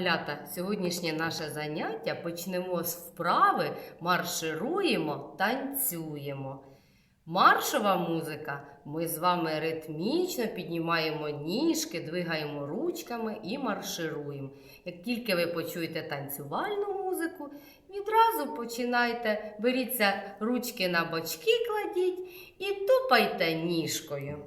малята, сьогоднішнє наше заняття почнемо з вправи маршируємо, танцюємо. Маршова музика. Ми з вами ритмічно піднімаємо ніжки, двигаємо ручками і маршируємо. Як тільки ви почуєте танцювальну музику, відразу починайте, беріться ручки на бочки кладіть і тупайте ніжкою.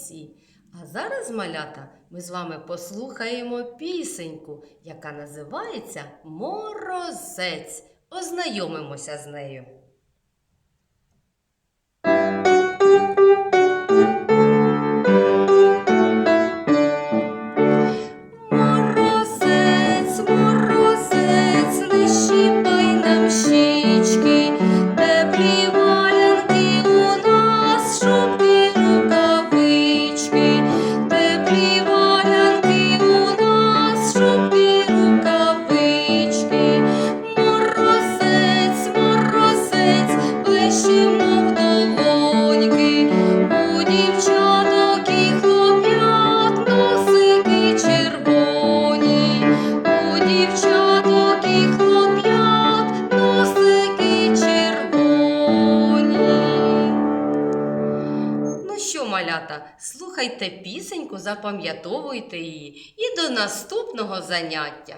Молодці! А зараз, малята, ми з вами послухаємо пісеньку, яка називається Морозець. Ознайомимося з нею. Малята, слухайте пісеньку, запам'ятовуйте її і до наступного заняття.